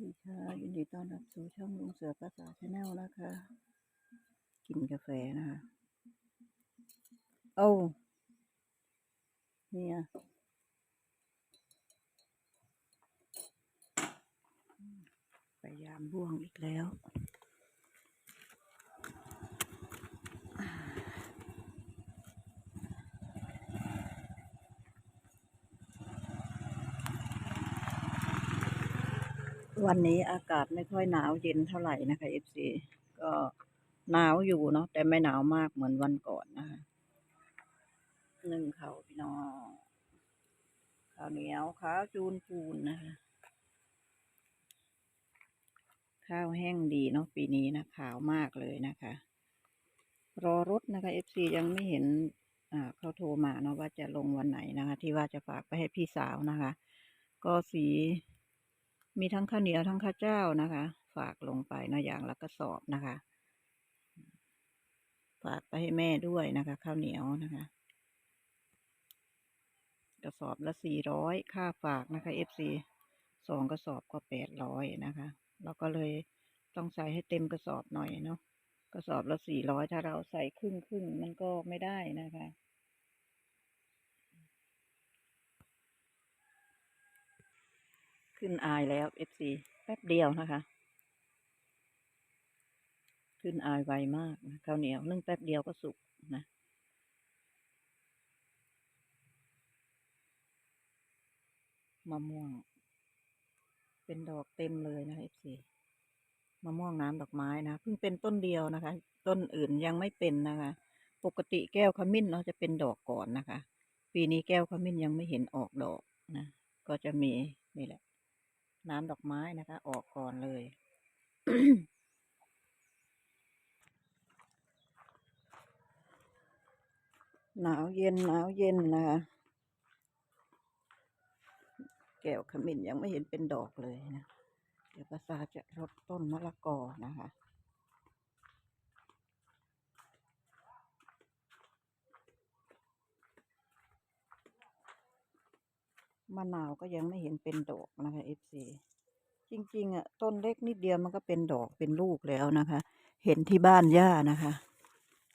ดีค่ะยินดีต้อนรับสู่ช่องลุงเสือภาษาชาแนลนะคะ กินกาแฟนะคะโอ้าเนี่ยพยายามบ่วงอีกแล้ว วันนี้อากาศไม่ค่อยหนาวเย็นเท่าไหร่นะคะ FC ก็หนาวอยู่เนาะแต่ไม่หนาวมากเหมือนวันก่อนนะคะหนึ่งเขาวพี่น้องข้าวเหนียวข้าวจูนปูนนะคะข้าวแห้งดีเนาะปีนี้นะขาวมากเลยนะคะ รอรถนะคะ FC ยังไม่เห็นอ่าเขาโทรมาเนาะว่าจะลงวันไหนนะคะ ที่ว่าจะฝากไปให้พี่สาวนะคะ ก็สี มีทั้งข้าวเหนียวทั้งข้าวเจ้านะคะ ฝากลงไปนาะอย่างละกระสอบนะคะ ฝากไปให้แม่ด้วยนะคะ ข้าวเหนียวนะคะ กระสอบละสี่ร้อยค่าฝากนะคะ FC สองกระสอบก็แปดร้อยนะคะเราก็เลยต้องใส่ให้เต็มกระสอบหน่อยเนาะกระสอบละสี่ร้อยถ้าเราใส่ครึ่งครึ่งมันก็ไม่ได้นะคะ ขึ้นอายแล้ว FC แป๊บเดียวนะคะ ขึ้นอายไวมากนะข้าวเหนียวนึ่งแป๊บเดียวก็สุกนะมะม่วง เป็นดอกเต็มเลยนะ FC มะม่วงน้ำดอกไม้นะเพิ่งเป็นต้นเดียวนะคะ ต้นอื่นยังไม่เป็นนะคะ ปกติแก้วขมิ้นเนาะจะเป็นดอกก่อนนะคะ ปีนี้แก้วขมิ้นยังไม่เห็นออกดอกนะ ก็จะมีนี่แหละ น้ำดอกไม้นะคะ ออกก่อนเลย หนาวเย็นหนาวเย็นนะคะแก้วขมิ้นยังไม่เห็นเป็นดอกเลยนะ เดี๋ยวประสาจะรดต้นมะละกอนะคะ มะนาวก็ยังไม่เห็นเป็นดอกนะคะ FC จริงๆอะต้นเล็กนิดเดียวมันก็เป็นดอกเป็นลูกแล้วนะคะ เห็นที่บ้านย่านะคะ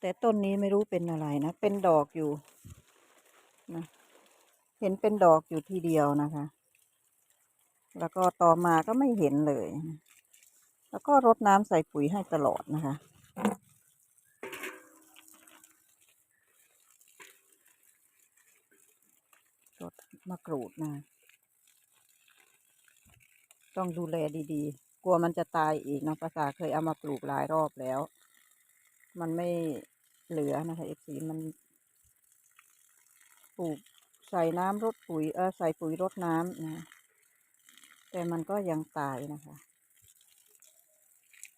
แต่ต้นนี้ไม่รู้เป็นอะไรนะเป็นดอกอยู่นะเห็นเป็นดอกอยู่ทีเดียวนะคะ แล้วก็ต่อมาก็ไม่เห็นเลย แล้วก็รดน้ำใส่ปุ๋ยให้ตลอดนะคะรด มะกรูดนะ ต้องดูแลดีๆ กลัวมันจะตายอีกเนาะภาษาเคยเอามาปลูกหลายรอบแล้ว มันไม่เหลือนะคะเอฟซีมันปลูกใส่น้ำรดปุ๋ยเออใส่ปุ๋ยรดน้ำนะแต่มันก็ยังตายนะคะ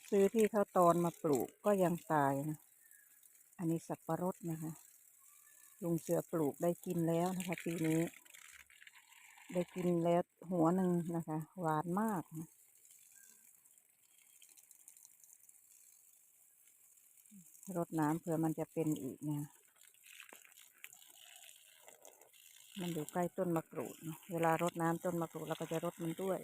ซื้อที่เขาตอนมาปลูกก็ยังตายนะ อันนี้สับปะรดนะคะ ลุงเสือปลูกได้กินแล้วนะคะปีนี้ ได้กินแล้วหัวหนึ่งนะคะ หวานมากนะรดน้ำเผื่อมันจะเป็นอีกนะมันอยู่ใกล้ต้นมะกรูดเนอะเวลารดน้ำต้นมะกรูดเราก็จะรดมันด้วย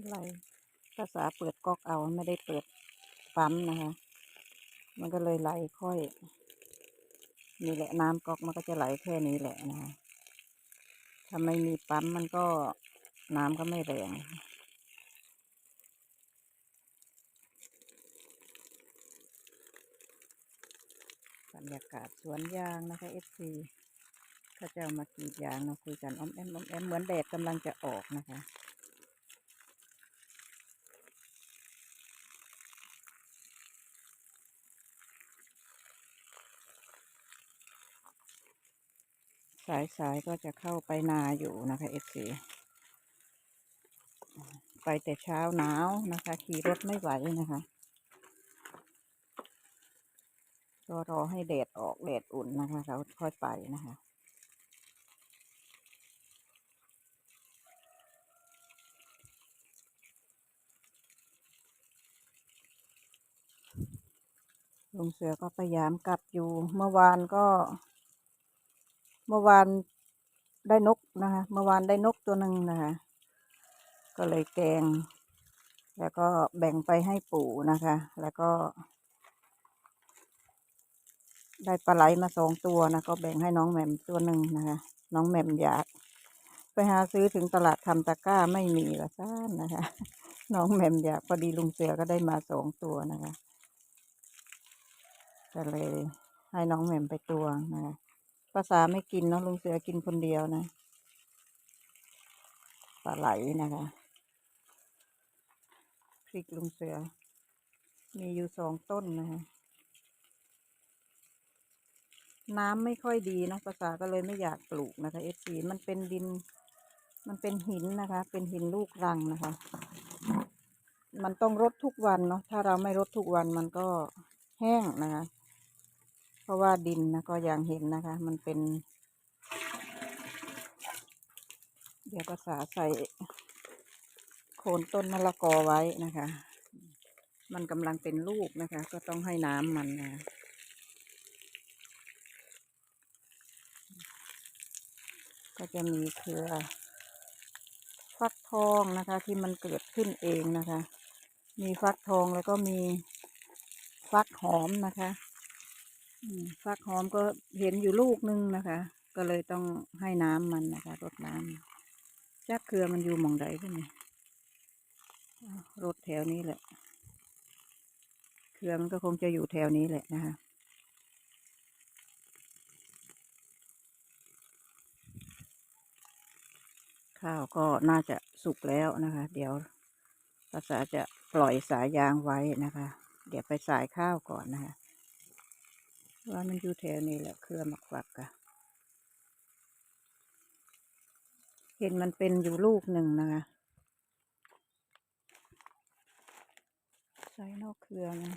ไหลภาษาเปิดก๊อกเอาไม่ได้เปิดปั๊มนะคะ มันก็เลยไหลค่อย นี่แหละน้ำก๊อกมันก็จะไหลแค่นี้แหละนะคะถ้าไม่มีปั๊มมันก็น้ำก็ไม่แรงบรรยากาศสวนยางนะคะเอฟซีเขาจะเอามากรีดยางเราคุยกันอ้อมแอมอ้อมแอมเหมือนแดดกำลังจะออกนะคะายสายก็จะเข้าไปนาอยู่นะคะเอฟซีไปแต่เช้าหนาวนะคะ ขี่รถไม่ไหวนะคะก็รอให้แดดออกแดดอุ่นนะคะ เราค่อยไปนะคะลุงเสือก็พยายามกลับอยู่เมื่อวานก็ มื่อวานได้นกนะคะเมื่อวานได้นกตัวหนึ่งนะคะก็เลยแกง แล้วก็แบ่งไปให้ปู่นะคะ แล้วก็ ได้ปลาไหลมาสองตัวนะก็แบ่งให้น้องแหม่มตัวหนึ่งนะคะ น้องแหม่มอยากไปหาซื้อถึงตลาดคำตะกร้าไม่มีละซ่านนะคะ น้องแหม่มอยากพอดีลุงเสือก็ได้มาสองตัวนะคะก็เลยให้น้องแหม่มไปตัวนะคะ ภาษาไม่กินเนาะลุงเสือกินคนเดียวนะปลาไหลนะคะพริกลุงเสือ มีอยู่สองต้นนะคะน้ำไม่ค่อยดีเนาะภาษาก็เลยไม่อยากปลูกนะคะเอฟซีมันเป็นดิน มันเป็นหินนะคะ เป็นหินลูกรังนะคะ มันต้องรดทุกวันเนาะถ้าเราไม่รดทุกวันมันก็แห้งนะคะ เพราะว่าดินนะก็อย่างเห็นนะคะ มันเป็น เดี๋ยวภาษาใส่โคนต้นมะละกอไว้นะคะ มันกำลังเป็นลูกนะคะ ก็ต้องให้น้ำมันนะก็จะมีเครือฟักทองนะคะ ที่มันเกิดขึ้นเองนะคะ มีฟักทองแล้วก็มีฟักหอมนะคะ ฟักหอมก็เห็นอยู่ลูกนึงนะคะ ก็เลยต้องให้น้ำมันนะคะรดน้ำจักเครือมันอยู่หม่องใดกันเนี่ยรดแถวนี้แหละเครือมันก็คงจะอยู่แถวนี้แหละนะคะข้าวก็น่าจะสุกแล้วนะคะ เดี๋ยวภาษาจะปล่อยสายยางไว้นะคะ เดี๋ยวไปสายข้าวก่อนนะคะ ว่ามันอยู่แถวนี้แหละเครือหมักฝักอะเห็นมันเป็นอยู่ลูกหนึ่งนะคะใส่นอกเครือมัน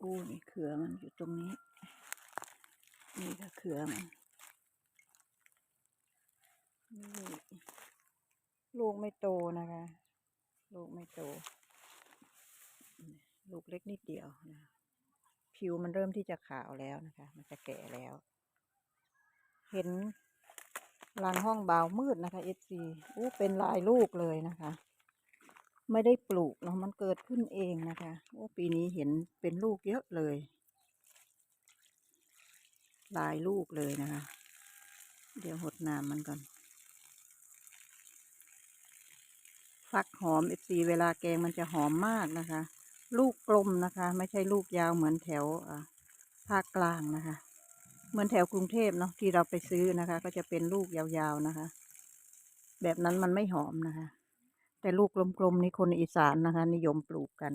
อู้นี่เครือมันอยู่ตรงนี้ นี่ก็เครือมันนี่ลูกไม่โตนะคะ ลูกไม่โต ลูกเล็กนิดเดียวนะผิวมันเริ่มที่จะขาวแล้วนะคะ มันจะแก่แล้ว เห็นลานห้องบาวมืดนะคะเอฟซีอู้เป็นลายลูกเลยนะคะ ไม่ได้ปลูกเนาะมันเกิดขึ้นเองนะคะโอ้ปีนี้เห็นเป็นลูกเยอะเลย ลายลูกเลยนะคะ เดี๋ยวหดน้ำมันก่อน ฟักหอมเอฟซีเวลาแกงมันจะหอมมากนะคะ ลูกกลมนะคะ ไม่ใช่ลูกยาวเหมือนแถวภาคกลางนะคะ เหมือนแถวกรุงเทพเนาะที่เราไปซื้อนะคะ ก็จะเป็นลูกยาวๆนะคะ แบบนั้นมันไม่หอมนะคะ แต่ลูกกลมๆนี่คนอีสานนะคะ นิยมปลูกกัน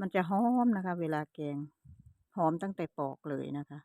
มันจะหอมนะคะ เวลาแกงหอมตั้งแต่ปอกเลยนะคะ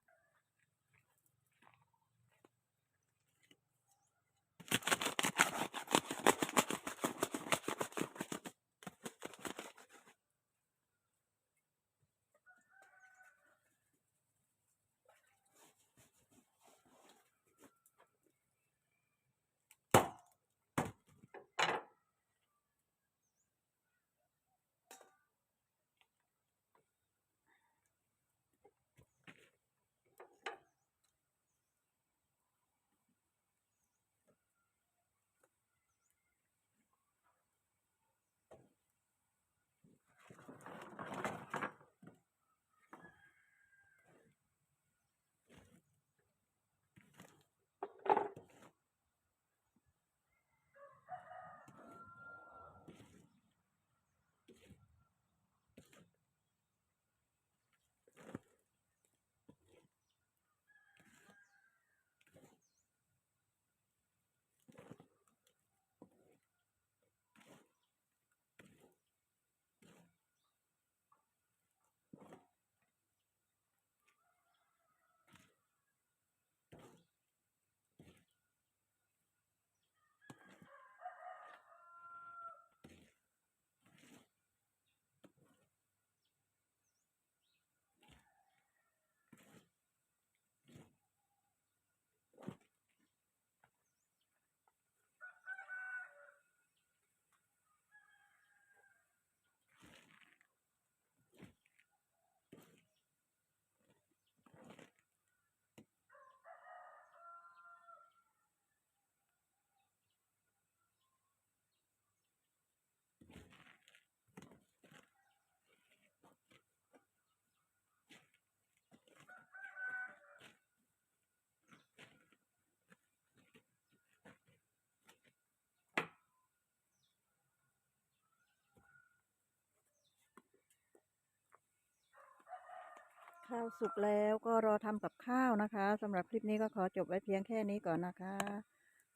ข้าวสุกแล้วก็รอทำกับข้าวนะคะสำหรับคลิปนี้ก็ขอจบไว้เพียงแค่นี้ก่อนนะคะ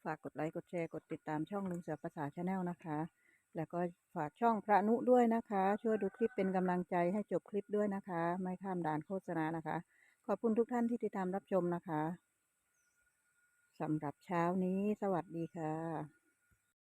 ฝากกดไลค์กดแชร์กดติดตามช่องลุงเสือภาษาชาแนลนะคะ แล้วก็ฝากช่องพระนุด้วยนะคะ ช่วยดูคลิปเป็นกำลังใจให้จบคลิปด้วยนะคะ ไม่ข้ามด่านโฆษณานะคะ ขอบคุณทุกท่านที่ติดตามรับชมนะคะสำหรับเช้านี้สวัสดีค่ะ